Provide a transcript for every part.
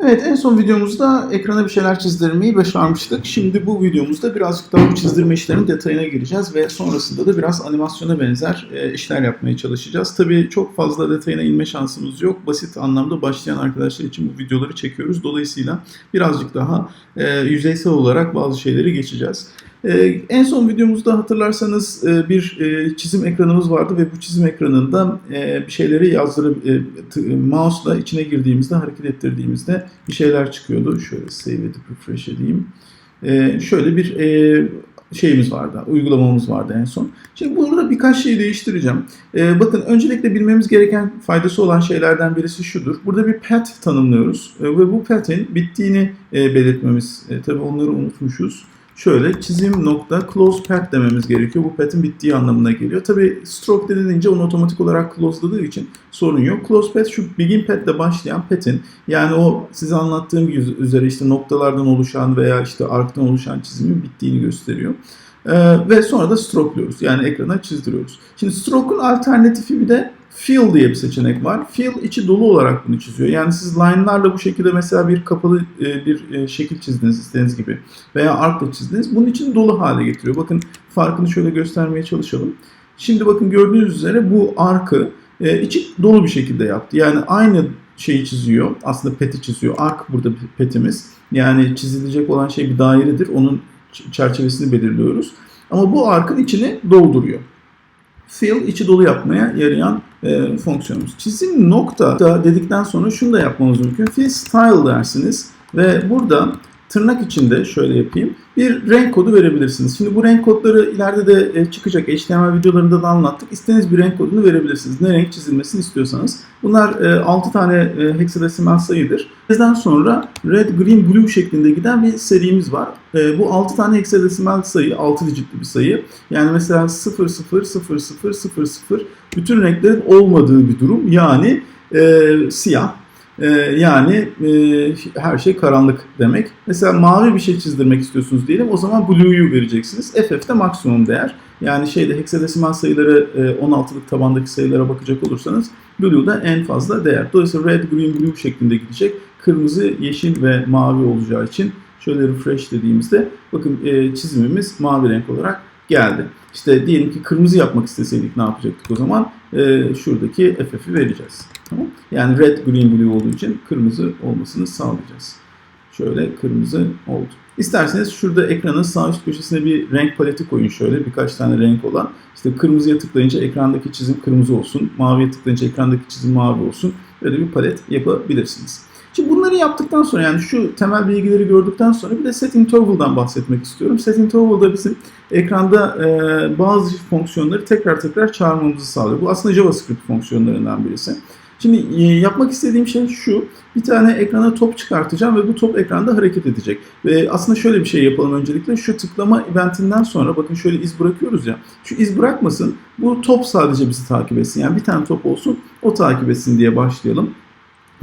Evet en son videomuzda ekrana bir şeyler çizdirmeyi başarmıştık. Şimdi bu videomuzda birazcık daha bu çizdirme işlerinin detayına gireceğiz ve sonrasında da biraz animasyona benzer e, işler yapmaya çalışacağız. Tabii çok fazla detayına inme şansımız yok. Basit anlamda başlayan arkadaşlar için bu videoları çekiyoruz. Dolayısıyla birazcık daha e, yüzeysel olarak bazı şeyleri geçeceğiz. Ee, en son videomuzda hatırlarsanız e, bir e, çizim ekranımız vardı ve bu çizim ekranında e, bir şeyleri yazdırıp mouse'la içine girdiğimizde hareket ettirdiğimizde bir şeyler çıkıyordu. Şöyle save edip refresh edeyim. Şöyle bir şeyimiz vardı, uygulamamız vardı en son. Şimdi burada birkaç şey değiştireceğim. Bakın öncelikle bilmemiz gereken faydası olan şeylerden birisi şudur. Burada bir path tanımlıyoruz ve bu path'in bittiğini belirtmemiz. Tabii onları unutmuşuz. Şöyle çizim nokta close path dememiz gerekiyor. Bu path'in bittiği anlamına geliyor. Tabi stroke denilince onu otomatik olarak close'ladığı için sorun yok. Close path şu begin path ile başlayan path'in yani o size anlattığım gibi üzere işte noktalardan oluşan veya işte arktan oluşan çizimin bittiğini gösteriyor. Ee, ve sonra da stroke'luyoruz. Yani ekrana çizdiriyoruz. Şimdi stroke'un alternatifi bir de fill diye bir seçenek var. Fill içi dolu olarak bunu çiziyor. Yani siz line'larla bu şekilde mesela bir kapalı e, bir e, şekil çizdiniz istediğiniz gibi veya arkla çizdiniz. Bunun için dolu hale getiriyor. Bakın farkını şöyle göstermeye çalışalım. Şimdi bakın gördüğünüz üzere bu arkı e, içi dolu bir şekilde yaptı. Yani aynı şeyi çiziyor. Aslında peti çiziyor. Ark burada petimiz. Yani çizilecek olan şey bir dairedir. Onun çerçevesini belirliyoruz. Ama bu arkın içini dolduruyor. Fill içi dolu yapmaya yarayan e, fonksiyonumuz. Çizim nokta da dedikten sonra şunu da yapmamız mümkün. Fill style dersiniz ve burada tırnak içinde şöyle yapayım bir renk kodu verebilirsiniz. Şimdi bu renk kodları ileride de e, çıkacak HTML videolarında da anlattık. İstediğiniz bir renk kodunu verebilirsiniz. Ne renk çizilmesini istiyorsanız. Bunlar e, 6 tane e, hexadesimal sayıdır. Bizden sonra red, green, blue şeklinde giden bir serimiz var. E, bu 6 tane hexadesimal sayı, 6 digitli bir sayı. Yani mesela 0, 0, 0, 0, 0, 0 bütün renklerin olmadığı bir durum. Yani e, siyah. Ee, yani e, her şey karanlık demek. Mesela mavi bir şey çizdirmek istiyorsunuz diyelim. O zaman blue'yu vereceksiniz. FF'de maksimum değer. Yani şeyde heksadesimal sayıları e, 16'lık tabandaki sayılara bakacak olursanız blue'da en fazla değer. Dolayısıyla red, green, blue şeklinde gidecek. Kırmızı, yeşil ve mavi olacağı için şöyle refresh dediğimizde bakın e, çizimimiz mavi renk olarak geldi. İşte diyelim ki kırmızı yapmak isteseydik ne yapacaktık o zaman? E, şuradaki FF'i vereceğiz. Tamam. Yani red, green, blue olduğu için kırmızı olmasını sağlayacağız. Şöyle kırmızı oldu. İsterseniz şurada ekranın sağ üst köşesine bir renk paleti koyun şöyle birkaç tane renk olan. İşte kırmızıya tıklayınca ekrandaki çizim kırmızı olsun. Maviye tıklayınca ekrandaki çizim mavi olsun. Böyle bir palet yapabilirsiniz. Şimdi bunları yaptıktan sonra yani şu temel bilgileri gördükten sonra bir de set interval'dan bahsetmek istiyorum. Set interval'da bizim ekranda e, bazı fonksiyonları tekrar tekrar çağırmamızı sağlıyor. Bu aslında JavaScript fonksiyonlarından birisi. Şimdi e, yapmak istediğim şey şu. Bir tane ekrana top çıkartacağım ve bu top ekranda hareket edecek. Ve aslında şöyle bir şey yapalım öncelikle. Şu tıklama eventinden sonra bakın şöyle iz bırakıyoruz ya. Şu iz bırakmasın. Bu top sadece bizi takip etsin. Yani bir tane top olsun o takip etsin diye başlayalım.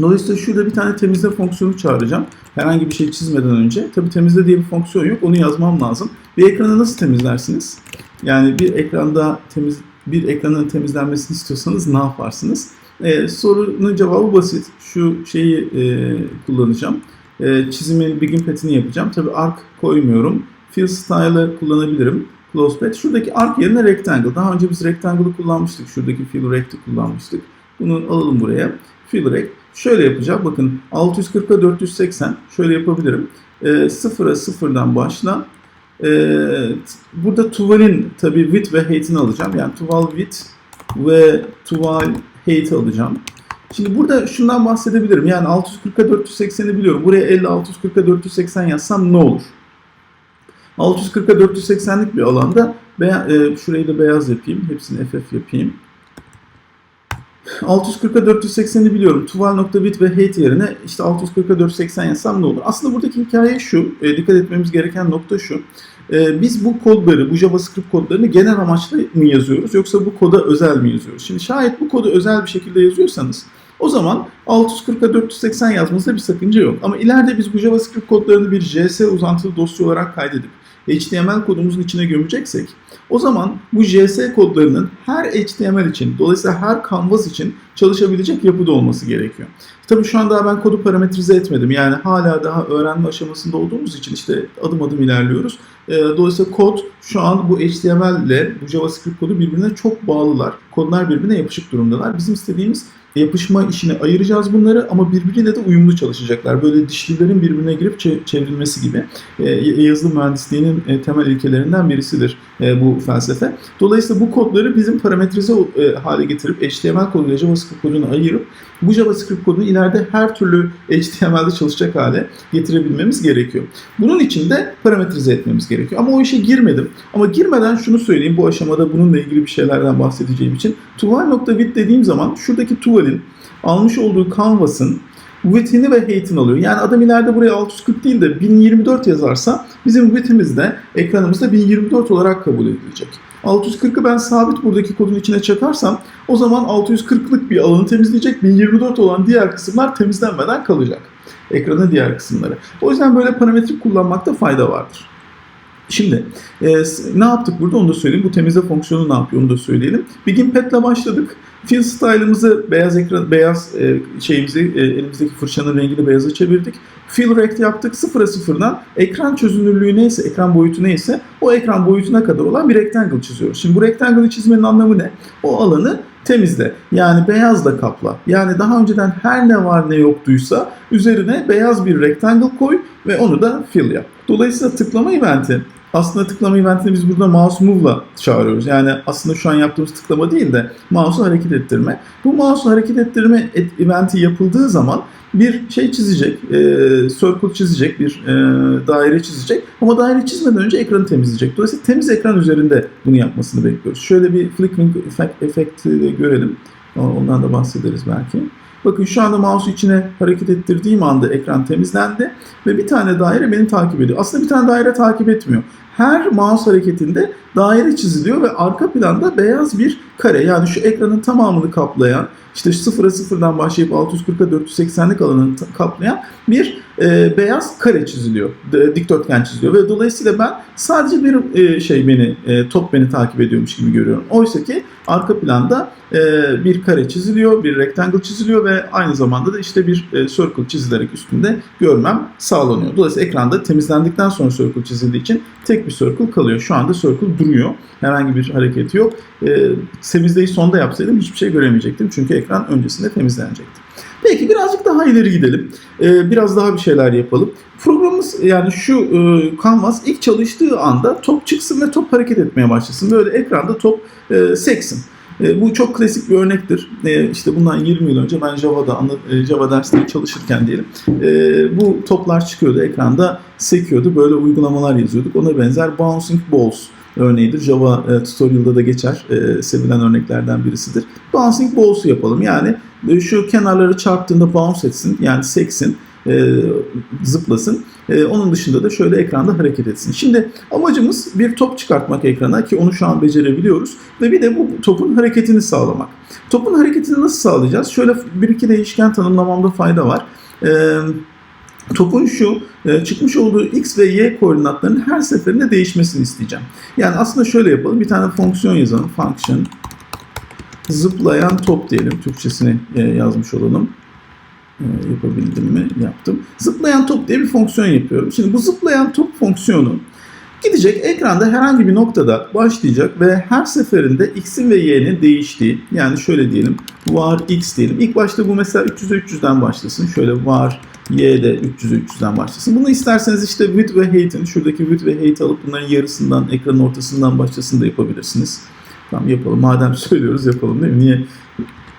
Dolayısıyla şurada bir tane temizle fonksiyonu çağıracağım. Herhangi bir şey çizmeden önce. Tabii temizle diye bir fonksiyon yok. Onu yazmam lazım. Bir ekranı nasıl temizlersiniz? Yani bir ekranda temiz bir ekranın temizlenmesini istiyorsanız ne yaparsınız? Ee, sorunun cevabı basit. Şu şeyi e, kullanacağım. E, çizimin begin path'ini yapacağım. Tabii arc koymuyorum. Fill style'ı kullanabilirim. Close path. Şuradaki arc yerine rectangle. Daha önce biz rectangle'ı kullanmıştık. Şuradaki fill rect'i kullanmıştık. Bunu alalım buraya. Fill rect. Şöyle yapacağım. Bakın 640'a 480. Şöyle yapabilirim. E, 0'a 0'dan başla. E, burada tuvalin tabii width ve height'ini alacağım. Yani tuval width ve tuval height alacağım. Şimdi burada şundan bahsedebilirim. Yani 640'a 480'i biliyorum. Buraya 50 640'a 480 yazsam ne olur? 640'a 480'lik bir alanda e, şurayı da beyaz yapayım. Hepsini FF yapayım. 640'a 480'i biliyorum. Tuval.bit ve height yerine işte 640'a 480 yazsam ne olur? Aslında buradaki hikaye şu. E, dikkat etmemiz gereken nokta şu. E, biz bu kodları, bu JavaScript kodlarını genel amaçlı mı yazıyoruz yoksa bu koda özel mi yazıyoruz? Şimdi şayet bu kodu özel bir şekilde yazıyorsanız o zaman 640'a 480 yazmanızda bir sakınca yok. Ama ileride biz bu JavaScript kodlarını bir JS uzantılı dosya olarak kaydedip HTML kodumuzun içine gömeceksek o zaman bu JS kodlarının her HTML için dolayısıyla her canvas için çalışabilecek yapıda olması gerekiyor. Tabii şu an daha ben kodu parametrize etmedim. Yani hala daha öğrenme aşamasında olduğumuz için işte adım adım ilerliyoruz. Ee, Dolayısıyla kod şu an bu HTML ile bu JavaScript kodu birbirine çok bağlılar. Kodlar birbirine yapışık durumdalar. Bizim istediğimiz yapışma işini ayıracağız bunları ama birbiriyle de uyumlu çalışacaklar. Böyle dişlilerin birbirine girip çe- çevrilmesi gibi. Ee, yazılım mühendisliğinin e, temel ilkelerinden birisidir e, bu felsefe. Dolayısıyla bu kodları bizim parametrize e, hale getirip HTML koduyla JavaScript kodunu ayırıp bu JavaScript kodunu ileride her türlü HTML'de çalışacak hale getirebilmemiz gerekiyor. Bunun için de parametrize etmemiz gerekiyor. Ama o işe girmedim. Ama girmeden şunu söyleyeyim bu aşamada bununla ilgili bir şeylerden bahsedeceğim için. Tuval.with dediğim zaman şuradaki tuvalin almış olduğu canvas'ın width'ini ve height'ini alıyor. Yani adam ileride buraya 640 değil de 1024 yazarsa bizim width'imiz de ekranımızda 1024 olarak kabul edilecek. 640'ı ben sabit buradaki kodun içine çakarsam o zaman 640'lık bir alanı temizleyecek. 1024 olan diğer kısımlar temizlenmeden kalacak. Ekranın diğer kısımları. O yüzden böyle parametrik kullanmakta fayda vardır. Şimdi e, ne yaptık burada onu da söyleyeyim. Bu temizle fonksiyonu ne yapıyor onu da söyleyelim. Begin pet'le başladık. Fill style'ımızı beyaz ekran beyaz e, şeyimizi e, elimizdeki fırçanın rengini beyaza çevirdik. Fill rect yaptık. Sıfıra sıfırdan ekran çözünürlüğü neyse, ekran boyutu neyse o ekran boyutuna kadar olan bir rectangle çiziyoruz. Şimdi bu rectangle'ı çizmenin anlamı ne? O alanı temizle. Yani beyazla kapla. Yani daha önceden her ne var ne yoktuysa üzerine beyaz bir rectangle koy ve onu da fill yap. Dolayısıyla tıklama eventi aslında tıklama eventini biz burada mouse move'la çağırıyoruz. Yani aslında şu an yaptığımız tıklama değil de mouse'u hareket ettirme. Bu mouse'u hareket ettirme et- eventi yapıldığı zaman bir şey çizecek, e, circle çizecek, bir e, daire çizecek. Ama daire çizmeden önce ekranı temizleyecek. Dolayısıyla temiz ekran üzerinde bunu yapmasını bekliyoruz. Şöyle bir flickering efekt, efekti görelim. Ondan da bahsederiz belki. Bakın şu anda mouse'u içine hareket ettirdiğim anda ekran temizlendi ve bir tane daire beni takip ediyor. Aslında bir tane daire takip etmiyor. Her mouse hareketinde daire çiziliyor ve arka planda beyaz bir kare. Yani şu ekranın tamamını kaplayan işte 0'a 0'dan başlayıp 640'a 480'lik alanını kaplayan bir e, beyaz kare çiziliyor. D- dikdörtgen çiziliyor ve dolayısıyla ben sadece bir e, şey beni e, top beni takip ediyormuş gibi görüyorum. Oysa ki arka planda e, bir kare çiziliyor, bir rectangle çiziliyor ve aynı zamanda da işte bir e, circle çizilerek üstünde görmem sağlanıyor. Dolayısıyla ekranda temizlendikten sonra circle çizildiği için tek bir circle kalıyor. Şu anda circle duruyor. Herhangi bir hareketi yok. E, temizleyici sonda yapsaydım hiçbir şey göremeyecektim. Çünkü ekran öncesinde temizlenecekti. Peki birazcık daha ileri gidelim. Ee, biraz daha bir şeyler yapalım. Programımız yani şu e, Canvas ilk çalıştığı anda top çıksın ve top hareket etmeye başlasın. Böyle ekranda top e, seksin. E, bu çok klasik bir örnektir. E, işte bundan 20 yıl önce ben Java'da e, Java dersleri çalışırken diyelim. bu toplar çıkıyordu ekranda sekiyordu. Böyle uygulamalar yazıyorduk. Ona benzer bouncing balls örneğidir. Java e, tutorial'da da geçer. E, sevilen örneklerden birisidir. Bouncing balls'u yapalım. Yani e, şu kenarları çarptığında bounce etsin. Yani seksin. e, zıplasın. E, onun dışında da şöyle ekranda hareket etsin. Şimdi amacımız bir top çıkartmak ekrana ki onu şu an becerebiliyoruz. Ve bir de bu topun hareketini sağlamak. Topun hareketini nasıl sağlayacağız? Şöyle bir iki değişken tanımlamamda fayda var. Eee Topun şu e, çıkmış olduğu x ve y koordinatlarının her seferinde değişmesini isteyeceğim. Yani aslında şöyle yapalım. Bir tane fonksiyon yazalım. Function zıplayan top diyelim. Türkçesini e, yazmış olalım. E, Yapabildim mi? Yaptım. Zıplayan top diye bir fonksiyon yapıyorum. Şimdi bu zıplayan top fonksiyonu gidecek ekranda herhangi bir noktada başlayacak ve her seferinde x'in ve y'nin değiştiği yani şöyle diyelim var x diyelim. İlk başta bu mesela 300'e 300'den başlasın. Şöyle var y de 300'e 300'den başlasın. Bunu isterseniz işte width ve height'in şuradaki width ve height alıp bunların yarısından ekranın ortasından başlasın da yapabilirsiniz. Tamam yapalım. Madem söylüyoruz yapalım değil mi? Niye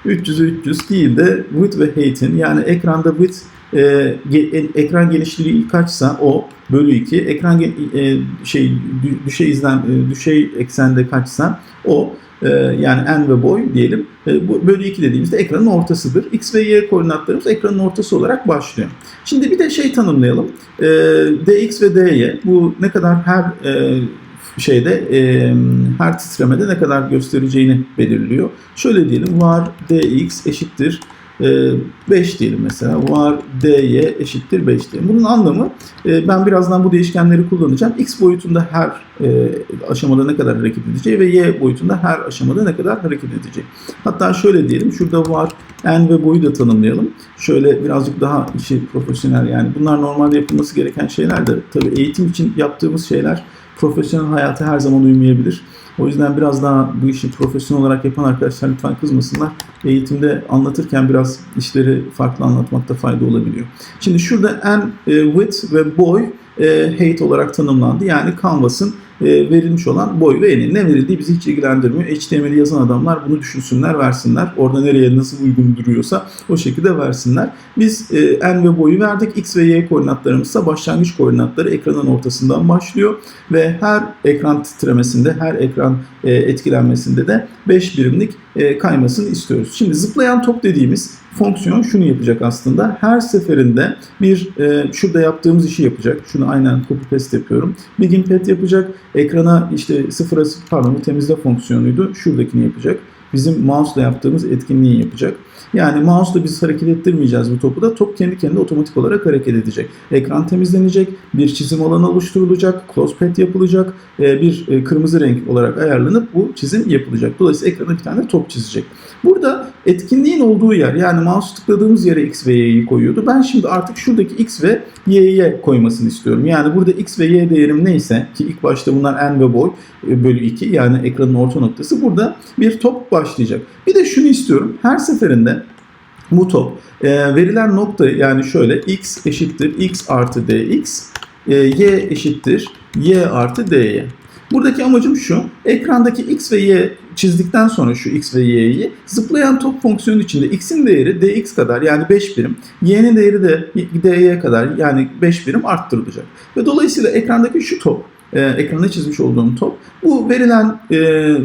300'e 300 değil de width ve height'in yani ekranda width e, ge- e- ekran genişliği kaçsa o bölü 2 ekran e, şey dü- düşey izlen e, düşey eksende kaçsa o e, yani en ve boy diyelim e, bu bölü 2 dediğimizde ekranın ortasıdır. X ve Y koordinatlarımız ekranın ortası olarak başlıyor. Şimdi bir de şey tanımlayalım. E, dx ve dy bu ne kadar her e, şeyde e, her titremede ne kadar göstereceğini belirliyor. Şöyle diyelim var dx eşittir 5 diyelim mesela. Var dy eşittir 5 diyelim. Bunun anlamı e, ben birazdan bu değişkenleri kullanacağım. X boyutunda her e, aşamada ne kadar hareket edeceği ve y boyutunda her aşamada ne kadar hareket edeceği. Hatta şöyle diyelim. Şurada var n ve boyu da tanımlayalım. Şöyle birazcık daha işi profesyonel yani. Bunlar normalde yapılması gereken şeyler de tabii eğitim için yaptığımız şeyler profesyonel hayata her zaman uymayabilir. O yüzden biraz daha bu işi profesyonel olarak yapan arkadaşlar lütfen kızmasınlar. Eğitimde anlatırken biraz işleri farklı anlatmakta fayda olabiliyor. Şimdi şurada n e, width ve boy e, height olarak tanımlandı. Yani canvas'ın verilmiş olan boy ve eni. Ne verildiği bizi hiç ilgilendirmiyor. HTML'i yazan adamlar bunu düşünsünler, versinler. Orada nereye nasıl uygun duruyorsa o şekilde versinler. Biz e, n ve boyu verdik. X ve y koordinatlarımız ise başlangıç koordinatları ekranın ortasından başlıyor. Ve her ekran titremesinde, her ekran e, etkilenmesinde de 5 birimlik e, kaymasını istiyoruz. Şimdi zıplayan top dediğimiz fonksiyon şunu yapacak aslında. Her seferinde bir e, şurada yaptığımız işi yapacak. Şunu aynen copy paste yapıyorum. Begin pet yapacak. Ekrana işte sıfıra pardon bu temizle fonksiyonuydu. Şuradakini yapacak. Bizim mouse'la yaptığımız etkinliği yapacak. Yani mouse'la biz hareket ettirmeyeceğiz bu topu da. Top kendi kendine otomatik olarak hareket edecek. Ekran temizlenecek, bir çizim alanı oluşturulacak, close pet yapılacak, e, bir e, kırmızı renk olarak ayarlanıp bu çizim yapılacak. Dolayısıyla ekrana bir tane top çizecek. Burada etkinliğin olduğu yer yani mouse tıkladığımız yere x ve y'yi koyuyordu. Ben şimdi artık şuradaki x ve y'ye koymasını istiyorum. Yani burada x ve y değerim neyse ki ilk başta bunlar n ve boy e, bölü 2 yani ekranın orta noktası burada bir top başlayacak. Bir de şunu istiyorum. Her seferinde bu top e, verilen nokta yani şöyle x eşittir x artı dx e, y eşittir y artı dy. Buradaki amacım şu. Ekrandaki x ve y çizdikten sonra şu x ve y'yi zıplayan top fonksiyonu içinde x'in değeri dx kadar yani 5 birim, y'nin değeri de dy kadar yani 5 birim arttırılacak. Ve dolayısıyla ekrandaki şu top e, ekranda çizmiş olduğum top bu verilen e,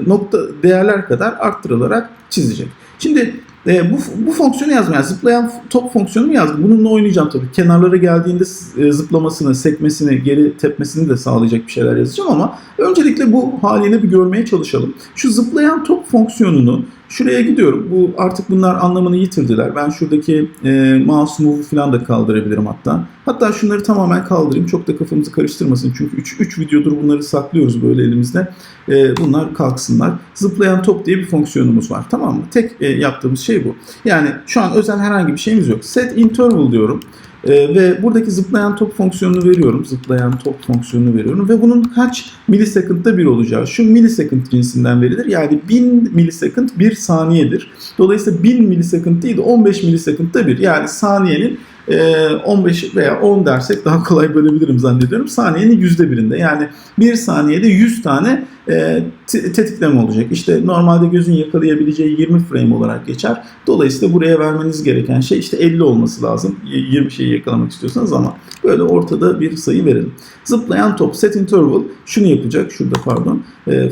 nokta değerler kadar arttırılarak çizecek. Şimdi e, bu, bu fonksiyonu yazmaya yani zıplayan top fonksiyonu yazdım. Bununla oynayacağım tabii. Kenarlara geldiğinde e, zıplamasını, sekmesini, geri tepmesini de sağlayacak bir şeyler yazacağım ama öncelikle bu halini bir görmeye çalışalım. Şu zıplayan top fonksiyonunu şuraya gidiyorum. Bu artık bunlar anlamını yitirdiler. Ben şuradaki e, mouse move falan da kaldırabilirim hatta. Hatta şunları tamamen kaldırayım. Çok da kafamızı karıştırmasın. Çünkü 3 3 videodur bunları saklıyoruz böyle elimizde. E, bunlar kalksınlar. Zıplayan top diye bir fonksiyonumuz var. Tamam mı? Tek e, yaptığımız şey bu. Yani şu an özel herhangi bir şeyimiz yok. Set interval diyorum. Ee, ve buradaki zıplayan top fonksiyonunu veriyorum. Zıplayan top fonksiyonunu veriyorum. Ve bunun kaç milisekundda bir olacağı. Şu milisekund cinsinden verilir. Yani 1000 milisekund bir saniyedir. Dolayısıyla 1000 milisekund değil de 15 milisekundda bir. Yani saniyenin 15 veya 10 dersek daha kolay bölebilirim zannediyorum. Saniyenin yüzde birinde yani bir saniyede 100 tane e, tetikleme olacak. İşte normalde gözün yakalayabileceği 20 frame olarak geçer. Dolayısıyla buraya vermeniz gereken şey işte 50 olması lazım. 20 şeyi yakalamak istiyorsanız ama böyle ortada bir sayı verelim. Zıplayan top set interval şunu yapacak. Şurada pardon. E,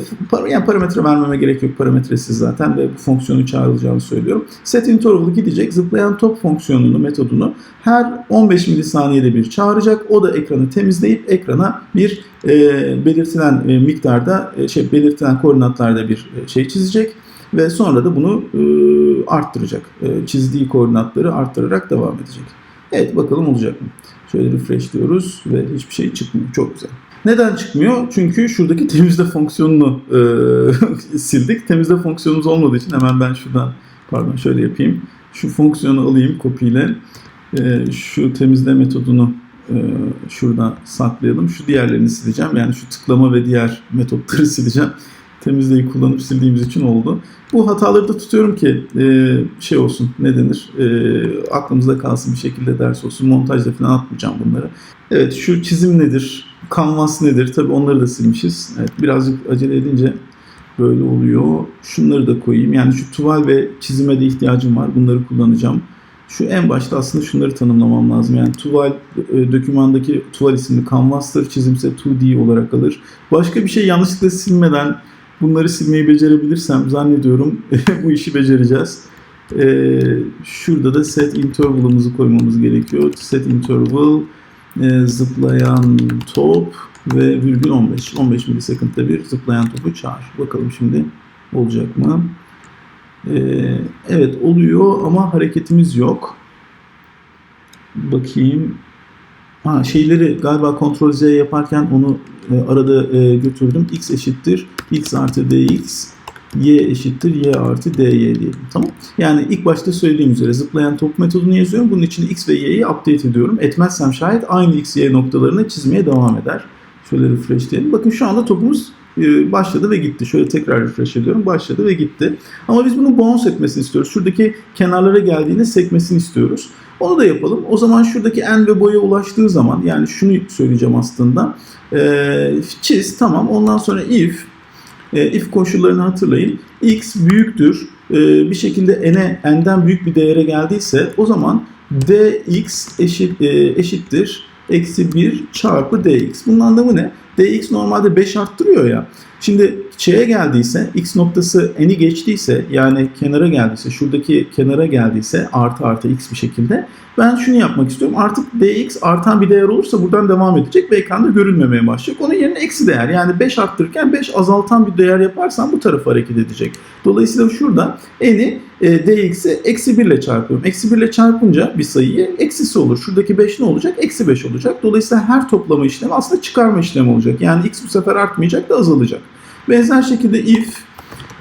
yani parametre vermeme gerek yok. Parametresiz zaten ve bu fonksiyonu çağrılacağını söylüyorum. Set interval gidecek. Zıplayan top fonksiyonunu, metodunu her 15 milisaniyede bir çağıracak. O da ekranı temizleyip ekrana bir e, belirtilen e, miktarda e, şey belirtilen koordinatlarda bir e, şey çizecek ve sonra da bunu e, arttıracak. E, çizdiği koordinatları arttırarak devam edecek. Evet bakalım olacak mı? Şöyle refresh diyoruz ve hiçbir şey çıkmıyor. Çok güzel. Neden çıkmıyor? Çünkü şuradaki temizle fonksiyonunu e, sildik. Temizle fonksiyonumuz olmadığı için hemen ben şuradan pardon şöyle yapayım. Şu fonksiyonu alayım kopiyle. E, şu temizle metodunu e, şuradan saklayalım. Şu diğerlerini sileceğim. Yani şu tıklama ve diğer metotları sileceğim. Temizleyi kullanıp sildiğimiz için oldu. Bu hataları da tutuyorum ki e, şey olsun ne denir e, aklımızda kalsın bir şekilde ders olsun. Montajda falan atmayacağım bunları. Evet şu çizim nedir? Canvas nedir? Tabii onları da silmişiz. Evet birazcık acele edince böyle oluyor. Şunları da koyayım. Yani şu tuval ve çizime de ihtiyacım var. Bunları kullanacağım. Şu en başta aslında şunları tanımlamam lazım. Yani tuval e, dokümandaki tuval isimli canvas'tır. Çizimse 2D olarak alır. Başka bir şey yanlışlıkla silmeden bunları silmeyi becerebilirsem zannediyorum bu işi becereceğiz. Ee, şurada da set interval'ımızı koymamız gerekiyor. Set interval e, zıplayan top ve virgül 15. 15 milisekundda bir zıplayan topu çağır. Bakalım şimdi olacak mı? Ee, evet oluyor ama hareketimiz yok. Bakayım. Ha, şeyleri galiba kontrol Z yaparken onu e, arada e, götürdüm. X eşittir X artı DX Y eşittir Y artı DY diyelim. Tamam. Yani ilk başta söylediğim üzere zıplayan top metodunu yazıyorum. Bunun için X ve Y'yi update ediyorum. Etmezsem şayet aynı X, Y noktalarını çizmeye devam eder. Şöyle refresh diyelim. Bakın şu anda topumuz başladı ve gitti. Şöyle tekrar refresh ediyorum. Başladı ve gitti. Ama biz bunu bounce etmesini istiyoruz. Şuradaki kenarlara geldiğinde sekmesini istiyoruz. Onu da yapalım. O zaman şuradaki en ve boya ulaştığı zaman yani şunu söyleyeceğim aslında. E, çiz tamam. Ondan sonra if e, if koşullarını hatırlayın. x büyüktür. E, bir şekilde n'e n'den büyük bir değere geldiyse o zaman dx eşit, e, eşittir eksi 1 çarpı dx. Bunun anlamı ne? Dx normalde 5 arttırıyor ya. Şimdi şeye geldiyse x noktası n'i geçtiyse yani kenara geldiyse şuradaki kenara geldiyse artı artı x bir şekilde ben şunu yapmak istiyorum. Artık dx artan bir değer olursa buradan devam edecek ve ekranda görünmemeye başlayacak. Onun yerine eksi değer yani 5 arttırırken 5 azaltan bir değer yaparsam bu tarafa hareket edecek. Dolayısıyla şurada n'i e, dx'i eksi 1 ile çarpıyorum. Eksi 1 ile çarpınca bir sayıyı eksisi olur. Şuradaki 5 ne olacak? Eksi 5 olacak. Dolayısıyla her toplama işlemi aslında çıkarma işlemi olacak. Yani x bu sefer artmayacak da azalacak. Benzer şekilde if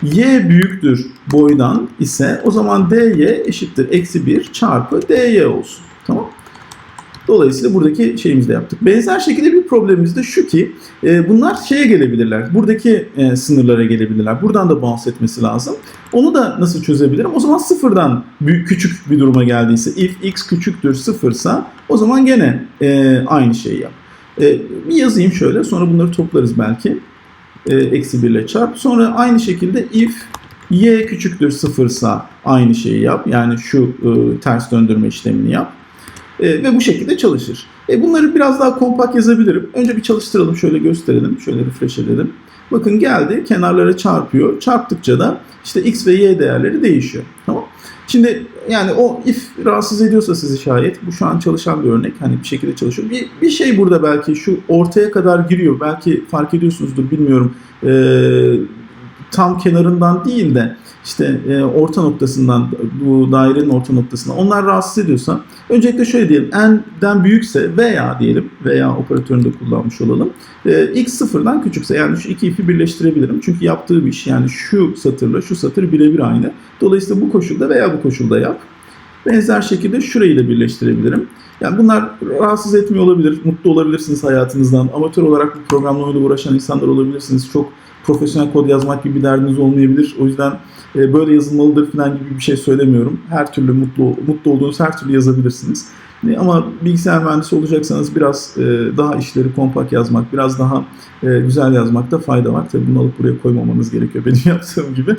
y büyüktür boydan ise o zaman dy eşittir eksi 1 çarpı dy olsun. Tamam Dolayısıyla buradaki şeyimizi de yaptık. Benzer şekilde bir problemimiz de şu ki e, bunlar şeye gelebilirler. Buradaki e, sınırlara gelebilirler. Buradan da bounce etmesi lazım. Onu da nasıl çözebilirim? O zaman sıfırdan büyük küçük bir duruma geldiyse if x küçüktür sıfırsa o zaman gene e, aynı şeyi yap. E, bir yazayım şöyle sonra bunları toplarız belki. E, eksi 1 ile çarp. Sonra aynı şekilde if y küçüktür sıfırsa aynı şeyi yap. Yani şu e, ters döndürme işlemini yap. E, ve bu şekilde çalışır. Bunları biraz daha kompakt yazabilirim. Önce bir çalıştıralım şöyle gösterelim. Şöyle refresh edelim. Bakın geldi kenarlara çarpıyor. Çarptıkça da işte x ve y değerleri değişiyor. Tamam. Şimdi yani o if rahatsız ediyorsa sizi şayet bu şu an çalışan bir örnek hani bir şekilde çalışıyor. Bir, bir şey burada belki şu ortaya kadar giriyor. Belki fark ediyorsunuzdur bilmiyorum. Ee, tam kenarından değil de işte e, orta noktasından bu dairenin orta noktasına onlar rahatsız ediyorsa öncelikle şöyle diyelim n'den büyükse veya diyelim veya operatörünü de kullanmış olalım e, x sıfırdan küçükse yani şu iki ipi birleştirebilirim çünkü yaptığı bir iş yani şu satırla şu satır birebir aynı dolayısıyla bu koşulda veya bu koşulda yap benzer şekilde şurayı da birleştirebilirim yani bunlar rahatsız etmiyor olabilir, mutlu olabilirsiniz hayatınızdan. Amatör olarak bu programlamayla uğraşan insanlar olabilirsiniz. Çok profesyonel kod yazmak gibi bir derdiniz olmayabilir. O yüzden e, böyle yazılmalıdır falan gibi bir şey söylemiyorum. Her türlü mutlu mutlu olduğunuz her türlü yazabilirsiniz. E, ama bilgisayar mühendisi olacaksanız biraz e, daha işleri kompakt yazmak, biraz daha güzel yazmakta fayda var. Tabii bunu alıp buraya koymamanız gerekiyor. Benim yaptığım gibi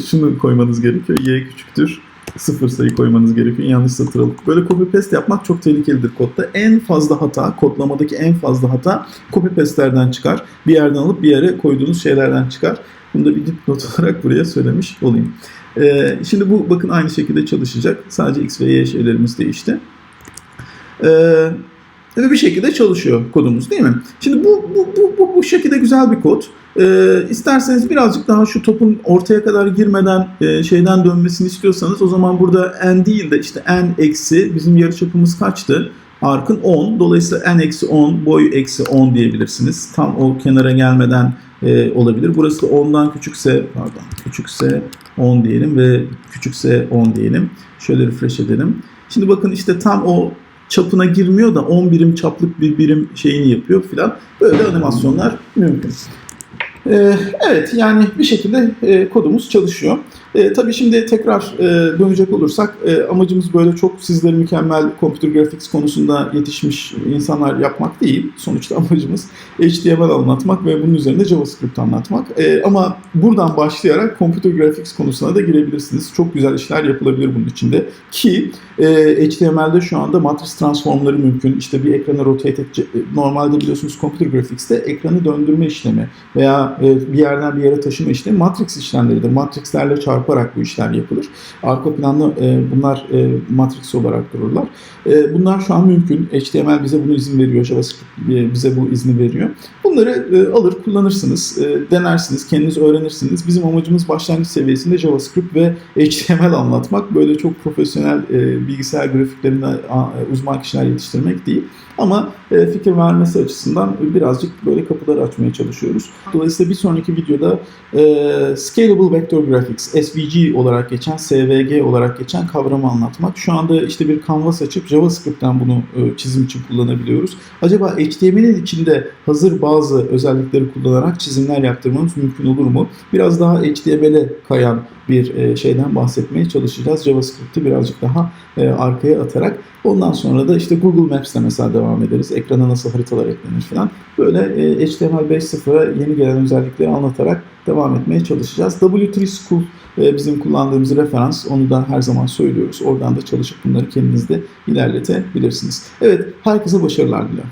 şunu koymanız gerekiyor. Y küçüktür sıfır sayı koymanız gerekiyor. Yanlış satır alıp. Böyle copy paste yapmak çok tehlikelidir kodda. En fazla hata, kodlamadaki en fazla hata copy paste'lerden çıkar. Bir yerden alıp bir yere koyduğunuz şeylerden çıkar. Bunu da bir dipnot olarak buraya söylemiş olayım. Ee, şimdi bu bakın aynı şekilde çalışacak. Sadece x ve y şeylerimiz değişti. Ee, ve bir şekilde çalışıyor kodumuz değil mi? Şimdi bu, bu, bu, bu, bu şekilde güzel bir kod. Ee, isterseniz birazcık daha şu topun ortaya kadar girmeden e, şeyden dönmesini istiyorsanız o zaman burada n değil de işte n eksi bizim yarıçapımız kaçtı? Arkın 10. Dolayısıyla n eksi 10 boy eksi 10 diyebilirsiniz. Tam o kenara gelmeden e, olabilir. Burası da 10'dan küçükse pardon küçükse 10 diyelim ve küçükse 10 diyelim. Şöyle refresh edelim. Şimdi bakın işte tam o çapına girmiyor da 10 birim çaplık bir birim şeyini yapıyor filan. Böyle animasyonlar mümkün. Ee, evet yani bir şekilde e, kodumuz çalışıyor. E, tabii şimdi tekrar e, dönecek olursak e, amacımız böyle çok sizleri mükemmel computer graphics konusunda yetişmiş insanlar yapmak değil. Sonuçta amacımız HTML anlatmak ve bunun üzerinde JavaScript anlatmak. E, ama buradan başlayarak computer graphics konusuna da girebilirsiniz. Çok güzel işler yapılabilir bunun içinde. Ki e, HTML'de şu anda matris transformları mümkün. İşte bir ekranı rotate edecek. Normalde biliyorsunuz computer graphics'te ekranı döndürme işlemi veya e, bir yerden bir yere taşıma işlemi matrix işlemleridir. Matrixlerle çarpı çarparak bu işler yapılır. Arka planda e, bunlar e, matrix olarak dururlar. E, bunlar şu an mümkün. HTML bize bunu izin veriyor. JavaScript e, bize bu izni veriyor. Bunları e, alır kullanırsınız, e, denersiniz, kendiniz öğrenirsiniz. Bizim amacımız başlangıç seviyesinde JavaScript ve HTML anlatmak. Böyle çok profesyonel e, bilgisayar grafiklerinde a, uzman kişiler yetiştirmek değil. Ama e, fikir vermesi açısından birazcık böyle kapıları açmaya çalışıyoruz. Dolayısıyla bir sonraki videoda e, Scalable Vector Graphics, SVG olarak geçen, SVG olarak geçen kavramı anlatmak. Şu anda işte bir canvas açıp JavaScript'ten bunu e, çizim için kullanabiliyoruz. Acaba HTML'in içinde hazır bazı özellikleri kullanarak çizimler yaptırmamız mümkün olur mu? Biraz daha HTML'e kayan bir e, şeyden bahsetmeye çalışacağız. JavaScript'i birazcık daha e, arkaya atarak. Ondan sonra da işte Google Maps'te mesela devam ederiz. Ekrana nasıl haritalar eklenir falan. Böyle HTML 5.0'a yeni gelen özellikleri anlatarak devam etmeye çalışacağız. W3 School e, bizim kullandığımız referans. Onu da her zaman söylüyoruz. Oradan da çalışıp bunları kendiniz de ilerletebilirsiniz. Evet, herkese başarılar diliyorum.